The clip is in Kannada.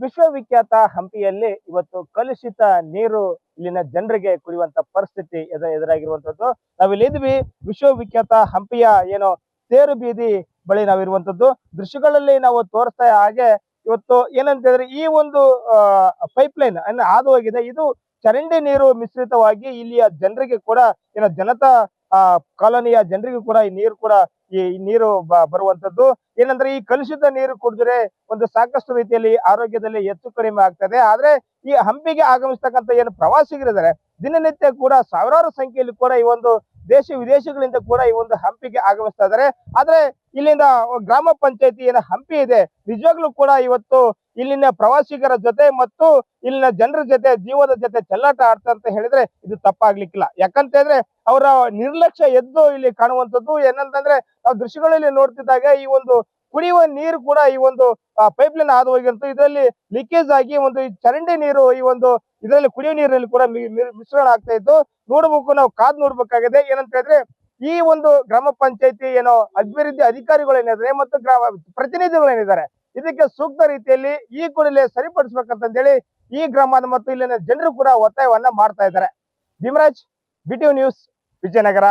ವಿಶ್ವವಿಖ್ಯಾತ ಹಂಪಿಯಲ್ಲಿ ಇವತ್ತು ಕಲುಷಿತ ನೀರು ಇಲ್ಲಿನ ಜನರಿಗೆ ಕುಡಿಯುವಂತ ಪರಿಸ್ಥಿತಿ ಎದ, ಎದುರಾಗಿರುವಂತದ್ದು. ನಾವಿಲ್ಲಿ ಇದ್ವಿ ವಿಶ್ವವಿಖ್ಯಾತ ಹಂಪಿಯ ಏನೋ ತೇರು ಬೀದಿ ಬಳಿ ನಾವಿರುವಂತದ್ದು. ದೃಶ್ಯಗಳಲ್ಲಿ ನಾವು ತೋರಿಸ್ತಾ ಹಾಗೆ ಇವತ್ತು ಏನಂತ ಹೇಳಿದ್ರೆ ಈ ಒಂದು ಪೈಪ್ ಲೈನ್ ಅನ್ನು ಹಾದು ಹೋಗಿದೆ. ಇದು ಚರಂಡಿ ನೀರು ಮಿಶ್ರಿತವಾಗಿ ಇಲ್ಲಿಯ ಜನರಿಗೆ ಕೂಡ ಏನೋ ಜನತಾ ಆ ಕಾಲೋನಿಯ ಜನರಿಗೂ ಕೂಡ ಈ ನೀರು ಕೂಡ ಈ ನೀರು ಬರುವಂತದ್ದು. ಏನಂದ್ರೆ ಈ ಕಲುಷಿತ ನೀರು ಕುಡಿದ್ರೆ ಒಂದು ಸಾಕಷ್ಟು ರೀತಿಯಲ್ಲಿ ಆರೋಗ್ಯದಲ್ಲಿ ಹೆಚ್ಚು ಕಡಿಮೆ ಆಗ್ತದೆ. ಆದ್ರೆ ಈ ಹಂಪಿಗೆ ಆಗಮಿಸ್ತಕ್ಕಂಥ ಏನು ಪ್ರವಾಸಿಗರಿದ್ದಾರೆ, ದಿನನಿತ್ಯ ಕೂಡ ಸಾವಿರಾರು ಸಂಖ್ಯೆಯಲ್ಲಿ ಕೂಡ ಈ ಒಂದು ದೇಶ ವಿದೇಶಗಳಿಂದ ಕೂಡ ಈ ಒಂದು ಹಂಪಿಗೆ ಆಗಮಿಸ್ತಾ ಇದ್ದಾರೆ. ಆದ್ರೆ ಇಲ್ಲಿಂದ ಗ್ರಾಮ ಪಂಚಾಯತಿ ಏನ ಹಂಪಿ ಇದೆ, ನಿಜವಾಗ್ಲೂ ಕೂಡ ಇವತ್ತು ಇಲ್ಲಿನ ಪ್ರವಾಸಿಗರ ಜೊತೆ ಮತ್ತು ಇಲ್ಲಿನ ಜನರ ಜೊತೆ, ಜೀವದ ಜೊತೆ ಚೆಲ್ಲಾಟ ಆಡ್ತಾ ಅಂತ ಹೇಳಿದ್ರೆ ಇದು ತಪ್ಪಾಗ್ಲಿಕ್ಕಿಲ್ಲ. ಯಾಕಂತ ಹೇಳಿದ್ರೆ ಅವರ ನಿರ್ಲಕ್ಷ್ಯ ಎದ್ದು ಇಲ್ಲಿ ಕಾಣುವಂಥದ್ದು ಏನಂತಂದ್ರೆ, ನಾವು ದೃಶ್ಯಗಳಲ್ಲಿ ನೋಡ್ತಿದ್ದಾಗ ಈ ಒಂದು ಕುಡಿಯುವ ನೀರು ಕೂಡ ಈ ಒಂದು ಪೈಪ್ ಲೈನ್ ಹಾದು ಹೋಗಿರುತ್ತೆ ಇದರಲ್ಲಿ ಲೀಕೇಜ್ ಆಗಿ ಒಂದು ಚರಂಡಿ ನೀರು ಈ ಒಂದು ಇದರಲ್ಲಿ ಕುಡಿಯುವ ನೀರಿನಲ್ಲಿ ಕೂಡ ಮಿಶ್ರಣ ಆಗ್ತಾ ಇತ್ತು ನೋಡಬೇಕು ನಾವು ಕಾದ್ ನೋಡ್ಬೇಕಾಗಿದೆ. ಏನಂತ ಹೇಳಿದ್ರೆ, ಈ ಒಂದು ಗ್ರಾಮ ಪಂಚಾಯತಿ ಏನೋ ಅಭಿವೃದ್ಧಿ ಅಧಿಕಾರಿಗಳು ಏನಿದ್ದಾರೆ ಮತ್ತು ಗ್ರಾಮ ಪ್ರತಿನಿಧಿಗಳು ಏನಿದ್ದಾರೆ ಇದಕ್ಕೆ ಸೂಕ್ತ ರೀತಿಯಲ್ಲಿ ಈ ಕೂಡಲೇ ಸರಿಪಡಿಸ್ಬೇಕಂತ ಹೇಳಿ ಈ ಗ್ರಾಮದ ಮತ್ತು ಇಲ್ಲಿನ ಜನರು ಕೂಡ ಒತ್ತಾಯವನ್ನ ಮಾಡ್ತಾ ಇದ್ದಾರೆ. Bhimraj BTV news Vijayanagara.